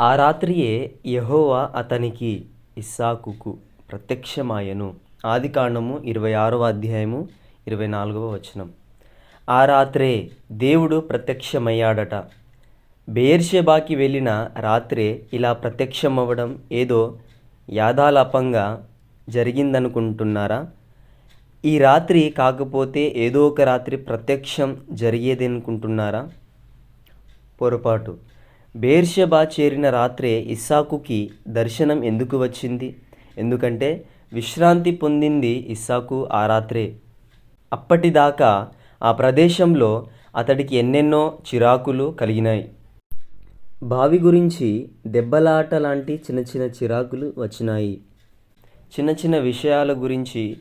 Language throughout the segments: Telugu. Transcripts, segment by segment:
ఆ రాత్రియే యెహోవా అతనికి ఇస్సాకుకు ప్రత్యక్షమాయెను. ఆదికాండము ఇరవై ఆరవ అధ్యాయము ఇరవై నాలుగవ వచనం. ఆ రాత్రే దేవుడు ప్రత్యక్షమయ్యాడట. బేర్షెబాకి వెళ్ళిన రాత్రే ఇలా ప్రత్యక్షమవ్వడం ఏదో యాదాలాపంగా జరిగిందనుకుంటున్నారా? ఈ రాత్రి కాకపోతే ఏదో ఒక రాత్రి ప్రత్యక్షం జరిగేదనుకుంటున్నారా? పొరపాటు. బేర్షబా చేరిన రాత్రే ఇస్సాకుకి దర్శనం ఎందుకు వచ్చింది? ఎందుకంటే విశ్రాంతి పొందింది ఇస్సాకు ఆ రాత్రే. అప్పటిదాకా ఆ ప్రదేశంలో అతడికి ఎన్నెన్నో చిరాకులు కలిగినాయి. బావి గురించి దెబ్బలాట లాంటి చిన్న చిన్న చిరాకులు వచ్చినాయి. చిన్న చిన్న విషయాల గురించి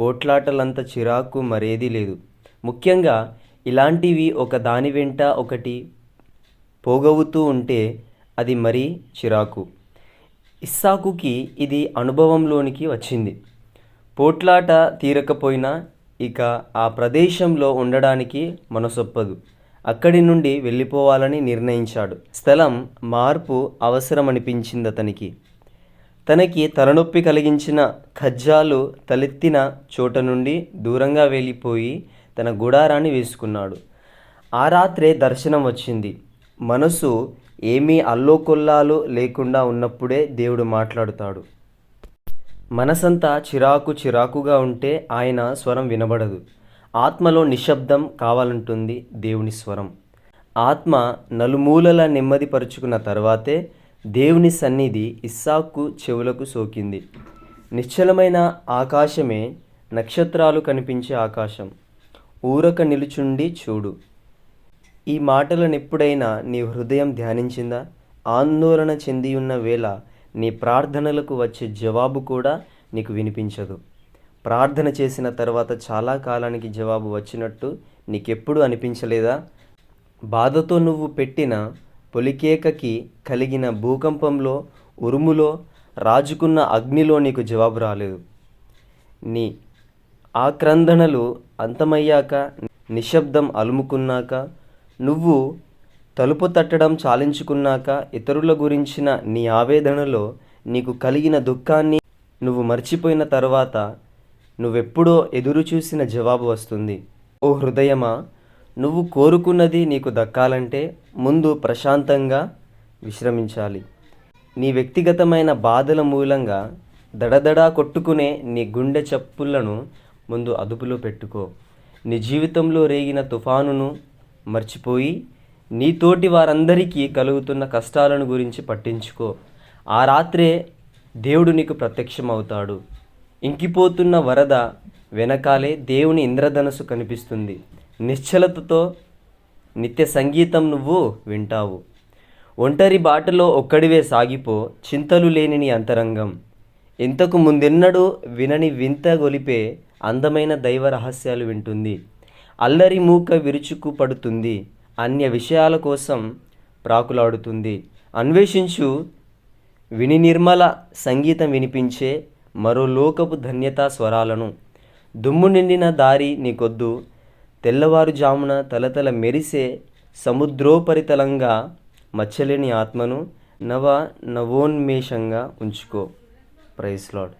పోట్లాటలంత చిరాకు మరేదీ లేదు. ముఖ్యంగా ఇలాంటివి ఒక దాని వెంట ఒకటి పోగవుతూ ఉంటే అది మరీ చిరాకు. ఇస్సాకుకి ఇది అనుభవంలోనికి వచ్చింది. పోట్లాట తీరకపోయినా ఇక ఆ ప్రదేశంలో ఉండడానికి మనసొప్పదు. అక్కడి నుండి వెళ్ళిపోవాలని నిర్ణయించాడు. స్థలం మార్పు అవసరమనిపించింది అతనికి తనకి తలనొప్పి కలిగించిన ఖజ్జాలు తలెత్తిన చోట నుండి దూరంగా వెళ్ళిపోయి తన గుడారాన్ని వేసుకున్నాడు. ఆ రాత్రే దర్శనం వచ్చింది. మనసు ఏమీ అల్లోకొల్లాలు లేకుండా ఉన్నప్పుడే దేవుడు మాట్లాడుతాడు. మనసంతా చిరాకు చిరాకుగా ఉంటే ఆయన స్వరం వినబడదు. ఆత్మలో నిశ్శబ్దం కావాలంటుంది దేవుని స్వరం. ఆత్మ నలుమూలల నెమ్మదిపరుచుకున్న తర్వాతే దేవుని సన్నిధి ఇస్సాకు చెవులకు సోకింది. నిశ్చలమైన ఆకాశమే నక్షత్రాలు కనిపించే ఆకాశం. ఊరక నిలుచుండి చూడు. ఈ మాటలను ఎప్పుడైనా నీ హృదయం ధ్యానించిందా? ఆందోళన చెంది ఉన్న వేళ నీ ప్రార్థనలకు వచ్చే జవాబు కూడా నీకు వినిపించదు. ప్రార్థన చేసిన తర్వాత చాలా కాలానికి జవాబు వచ్చినట్టు నీకెప్పుడు అనిపించలేదా? బాధతో నువ్వు పెట్టిన పొలికేకకి కలిగిన భూకంపంలో ఉరుములో రాజుకున్న అగ్నిలో నీకు జవాబు రాలేదు. నీ ఆక్రందనలు అంతమయ్యాక నిశ్శబ్దం అలుముకున్నాక నువ్వు తలుపు తట్టడం చాలించుకున్నాక ఇతరుల గురించిన నీ ఆవేదనలో నీకు కలిగిన దుఃఖాన్ని నువ్వు మర్చిపోయిన తర్వాత నువ్వెప్పుడో ఎదురు చూసిన జవాబు వస్తుంది. ఓ హృదయమా నువ్వు కోరుకున్నది నీకు దక్కాలంటే ముందు ప్రశాంతంగా విశ్రమించాలి. నీ వ్యక్తిగతమైన బాధల మూలంగా దడదడా కొట్టుకునే నీ గుండె చప్పులను ముందు అదుపులో పెట్టుకో. నీ జీవితంలో రేగిన తుఫానును మర్చిపోయి నీతోటి వారందరికీ కలుగుతున్న కష్టాలను గురించి పట్టించుకో. ఆ రాత్రే దేవుడు నీకు ప్రత్యక్షమవుతాడు. ఇంకిపోతున్న వరద వెనకాలే దేవుని ఇంద్రధనస్సు కనిపిస్తుంది. నిశ్చలతతో నిత్య సంగీతం నువ్వు వింటావు. ఒంటరి బాటలో ఒక్కడివే సాగిపో చింతలు లేని నీ అంతరంగం. ఇంతకు ముందెన్నడూ వినని వింత గొలిపే అందమైన దైవ రహస్యాలు వింటుంది. అల్లరి మూక విరుచుకు పడుతుంది అన్య విషయాల కోసం ప్రాకులాడుతుంది. అన్వేషించు విని నిర్మల సంగీతం వినిపించే మరో లోకపు ధన్యతా స్వరాలను. దుమ్ము నిండిన దారి నీకొద్దు. తెల్లవారుజామున తలతల మెరిసే సముద్రోపరితలంగా మచ్చలేని ఆత్మను నవ నవోన్మేషంగా ఉంచుకో. Price lord